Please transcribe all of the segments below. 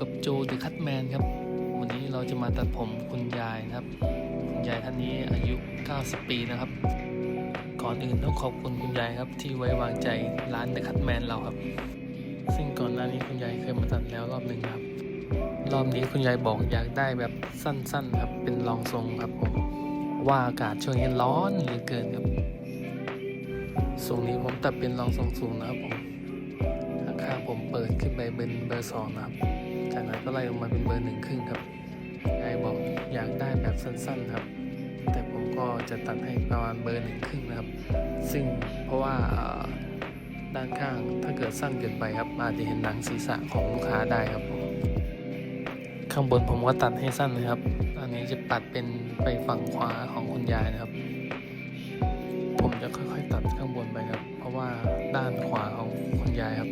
กับโจเดอะคัตแมนครับ วันนี้เราจะมาตัดผมคุณยายนะครับ คุณยายท่านนี้อายุ 90 ปีนะครับ ก่อนอื่นต้องขอบคุณคุณยายครับ ที่ไว้วางใจร้านเดอะคัตแมนเราครับ ซึ่งก่อนหน้านี้คุณยายเคยมาตัดแล้วรอบหนึ่งครับ รอบนี้คุณยายบอกอยากได้แบบสั้นๆครับ เป็นรองทรงครับผม ว่าอากาศช่วงนี้ร้อนเหลือเกินครับทรงนี้ผมตัดเป็นรองทรงสูงนะครับผมข้างๆผมเปิดขึ้นไปเป็นเบอร์สองนะครับ จากนั้นก็ไล่ลงมาเป็นเบอร์หนึ่งครึ่งครับยายบอกอยากได้แบบสั้นๆครับ แต่ผมก็จะตัดให้ประมาณเบอร์หนึ่งครึ่งนะครับ ซึ่งเพราะว่าด้านข้างถ้าเกิดสั้นเกินไปครับ อาจจะเห็นหนังศีรษะของลูกค้าได้ครับผมข้างบนผมก็ตัดให้สั้นนะครับ อันนี้จะปัดเป็นไปฝั่งขวาของคุณยายนะครับ ผมจะค่อยๆตัดข้างบนไปครับ เพราะว่าด้านขวาของคุณยายครับ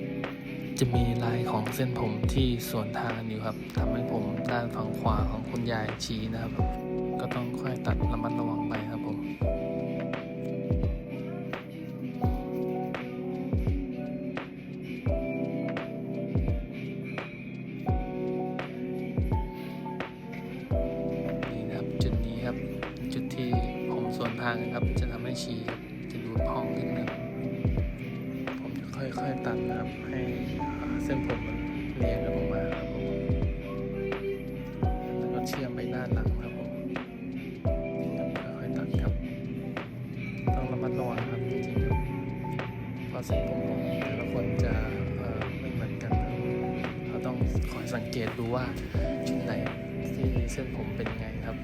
จะมีลายของเส้นผมที่สวนทางอยู่ครับทำให้ผมด้านฝั่งขวาของคุณยายชี้นะครับ ก็ต้องค่อยตัดระมัดระวังไปครับผมนี่นะครับจุดนี้ครับจุดที่ผมสวนทางนะครับจะทำให้ชี้จะดูพองขึ้นนะครับผมจะค่อยๆตัดนะครับให้ เส้นผมมันเรียงกันลงมาครับผมแล้วก็เชื่อมไปด้านหลังครับผมนี่ครับค่อยตัดครับ ต้องระมัดระวังครับจริงๆครับเพราะเส้นผมของแต่ละคนจะไม่เหมือนกันครับเราต้องคอยสังเกตดูว่าจุดไหนที่เส้นผมเป็นยังไงครับ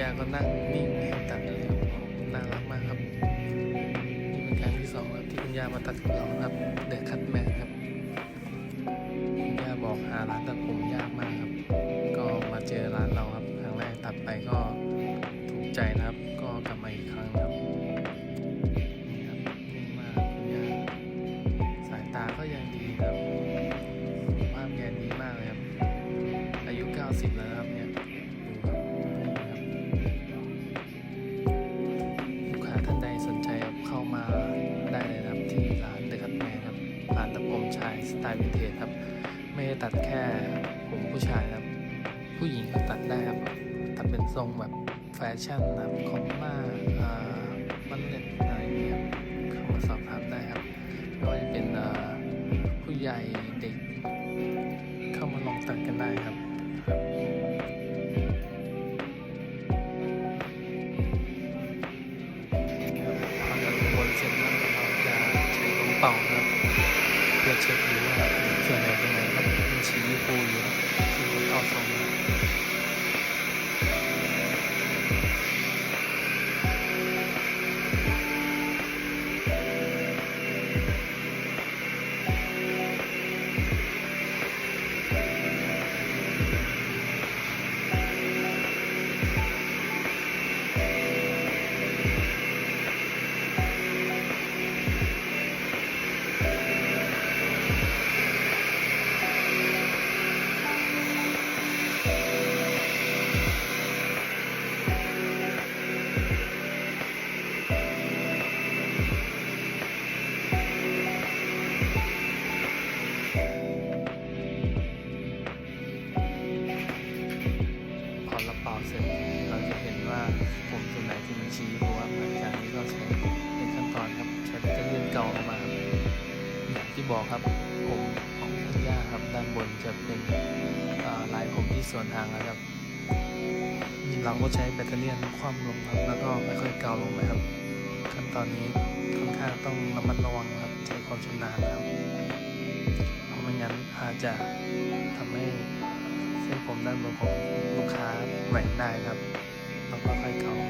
ย่าก็นั่งนิ่งให้ตัดเลยครับน่ารักมากครับ นี่เป็นครั้งที่สองครับที่คุณย่ามาตัดกับเราครับ เดอะคัตแมนครับคุณย่าบอกหาร้านตัดผมยากมากครับ ก็มาเจอร้านเราครับครั้งแรกตัดไปก็ถูกใจนะครับ ก็กลับมาอีกครั้งครับนี่ครับนิ่งมากคุณย่าสายตาก็ยังดีครับสุขภาพแกดีมากเลยครับ อายุ 90 แล้ว ไตล์วินเทจครับ ไม่ได้ตัดแค่ผมผู้ชายครับ ผู้หญิงก็ตัดได้ครับตัดเป็นทรงแบบแฟชั่นนะครับคอมมาอ่ามันเล็ดอะไรเงี้ยเข้ามาสอบถามได้ครับไม่ว่าจะเป็นผู้ใหญ่เด็ก เข้ามาลองตัดกันได้ครับเราบนเสร็จแล้วเราจะใช้ลมเป่าครับ เพื่อเช็คดูว่าส่วนไหนตรง จะเห็นว่าผมส่วนไหนที่มันชี้เพราะว่าหลังจากนี้ก็ใช้เป็นขั้นตอนครับใช้แบตเตอรี่เก่าออกมาครับอย่างที่บอกครับผมของคุณย่าครับด้านบนจะเป็นลายผมที่ส่วนทางนะครับเราก็ใช้แบตเตอรี่คว่ำลงครับแล้วก็ค่อยๆเกาลงไปครับ ขั้นตอนนี้ค่อนข้างต้องระมัดระวังครับใช้ความชำนาญนะครับเพราะไม่งั้นอาจจะทำให้เส้นผมด้านบนของลูกค้าแหว่งได้ครับ ต้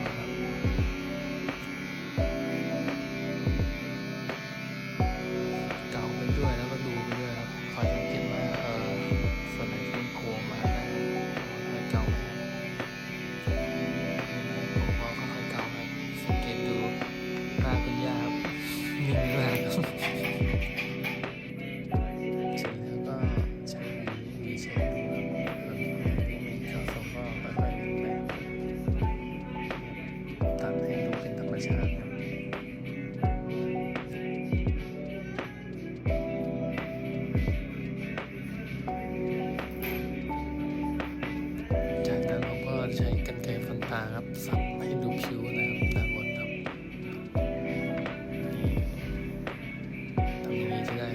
าครับสับให้ดูผิวนะครับด้านบนครับทำอย่างนี้จะได้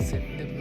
sitting